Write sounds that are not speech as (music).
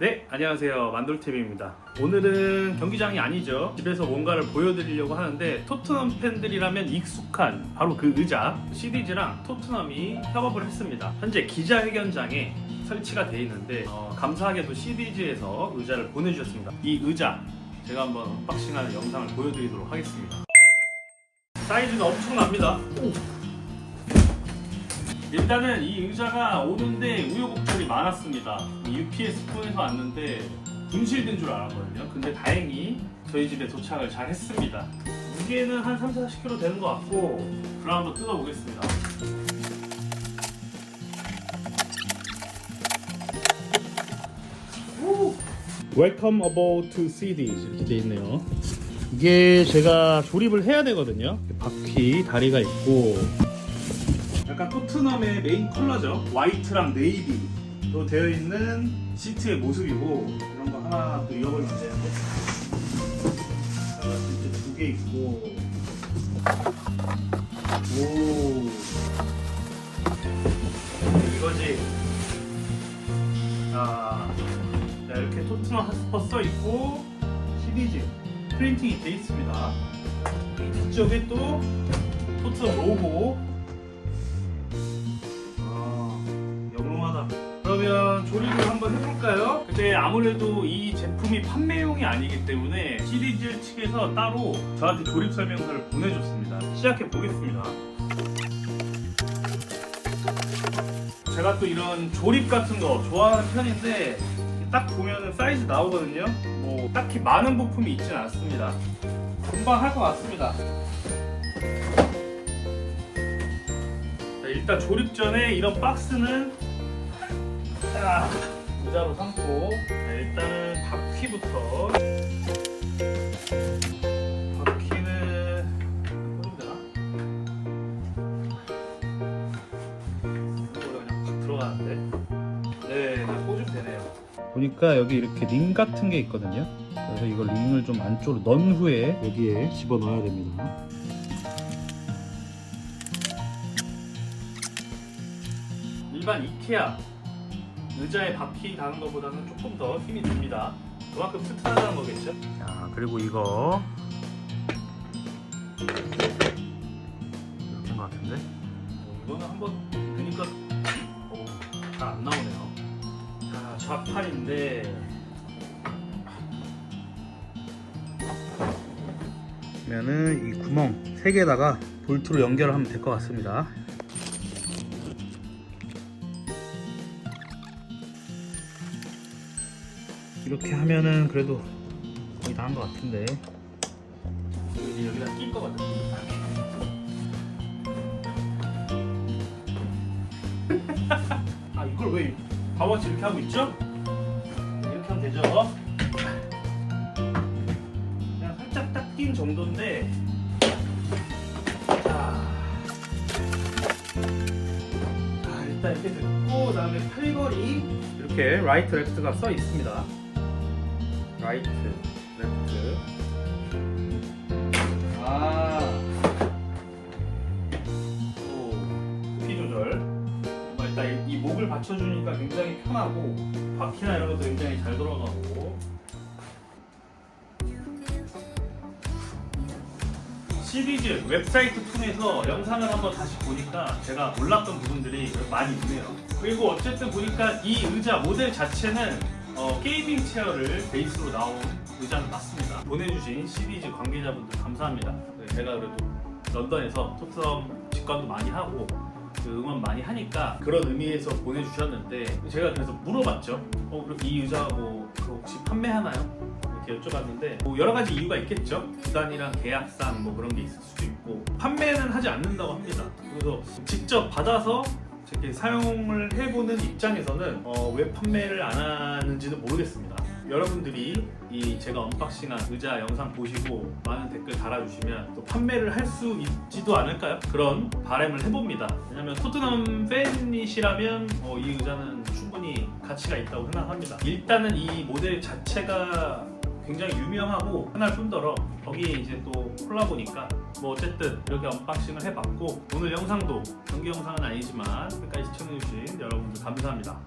네, 안녕하세요. 만돌TV입니다. 오늘은 경기장이 아니죠. 집에서 뭔가를 보여드리려고 하는데 토트넘 팬들이라면 익숙한 바로 그 의자 시리즈랑 토트넘이 협업을 했습니다. 현재 기자회견장에 설치가 되어 있는데 어, 감사하게도 시리즈에서 의자를 보내주셨습니다. 이 의자 제가 한번 언박싱하는 영상을 보여드리도록 하겠습니다. 사이즈가 엄청납니다. 일단은 이 의자가 오는데 우여곡절이 많았습니다. UPS 통해서 왔는데 분실된 줄 알았거든요. 근데 다행히 저희 집에 도착을 잘 했습니다. 무게는 한 3, 40kg 되는 것 같고 한번 뜯어보겠습니다. Welcome aboard to CDs 이렇게 돼 있네요. 이게 제가 조립을 해야 되거든요. 바퀴 다리가 있고 약간 토트넘의 메인 컬러죠. 화이트랑 네이비로 되어 있는 시트의 모습이고 이런 거 하나 또 잃어버리면 되는데 이제 두개 있고 오 이거지. 자, 자 이렇게 토트넘 핫스퍼 써 있고 시리즈 프린팅이 돼 있습니다. 이 뒤쪽에 또 토트넘 로고 그러면 조립을 한번 해볼까요? 근데 아무래도 이 제품이 판매용이 아니기 때문에 시리즈 측에서 따로 저한테 조립 설명서를 보내줬습니다. 시작해 보겠습니다. 제가 또 이런 조립 같은 거 좋아하는 편인데 딱 보면은 사이즈 나오거든요. 뭐 딱히 많은 부품이 있진 않습니다. 금방 할 것 같습니다. 자, 일단 조립 전에 이런 박스는 자, 의자로 삼고 자, 일단은 바퀴부터. 바퀴는 꽂으면 되나? 이거보다 그냥 팍 들어가는데? 네, 그냥 꽂으면 되네요. 보니까 여기 이렇게 링 같은 게 있거든요. 그래서 이걸 링을 좀 안쪽으로 넣은 후에 여기에 집어 넣어야 됩니다. 일반 이케아 의자에 바퀴 다는 것보다는 조금 더 힘이 듭니다. 그만큼 튼튼하다는 거겠죠? 자, 그리고 이거 이렇게인 것 같은데? 어, 이거는 한번 보니까 잘 안 나오네요. 자, 좌판인데 그러면은 이 구멍 세 개다가 볼트로 연결하면 될 것 같습니다. 이렇게 하면은 그래도 거의 다 한 것 같은데 여기 여기다 낄 것 같아. (laughs) 아 이걸 왜 바보같이 이렇게 하고 있죠? 이렇게 하면 되죠. 그냥 살짝 딱 낀 정도인데. 자, 자 일단 이렇게 듣고 그다음에 팔걸이 이렇게 라이트 레프트가 써 있습니다. 라이트, 레프트. 아. 또 높이 조절. 뭔가 일단 이, 이 목을 받쳐주니까 굉장히 편하고 바퀴나 이런 것도 굉장히 잘 돌아가고. 시리즈 웹사이트 통해서 영상을 한번 다시 보니까 제가 몰랐던 부분들이 많이 있네요. 그리고 어쨌든 보니까 이 의자 모델 자체는 어, 게이밍 체어를 베이스로 나온 의자는 맞습니다. 보내주신 시리즈 관계자분들 감사합니다. 네, 제가 그래도 런던에서 토트넘 직관도 많이 하고 그 응원 많이 하니까 그런 의미에서 보내주셨는데 제가 그래서 물어봤죠. 어, 이 의자 뭐 혹시 판매하나요? 이렇게 여쭤봤는데 뭐 여러 가지 이유가 있겠죠. 구단이랑 계약상 뭐 그런 게 있을 수도 있고 판매는 하지 않는다고 합니다. 그래서 직접 받아서 이렇게 사용을 해보는 입장에서는 어, 왜 판매를 안 하는지는 모르겠습니다. 여러분들이 이 제가 언박싱한 의자 영상 보시고 많은 댓글 달아주시면 또 판매를 할 수 있지도 않을까요? 그런 바람을 해봅니다. 왜냐면 토트넘 팬이시라면 어, 이 의자는 충분히 가치가 있다고 생각합니다. 일단은 이 모델 자체가 굉장히 유명하고 하나를 뿐더러 거기에 이제 또 콜라보니까 뭐 어쨌든 이렇게 언박싱을 해봤고 오늘 영상도 경기 영상은 아니지만 끝까지 시청해주신 여러분들 감사합니다.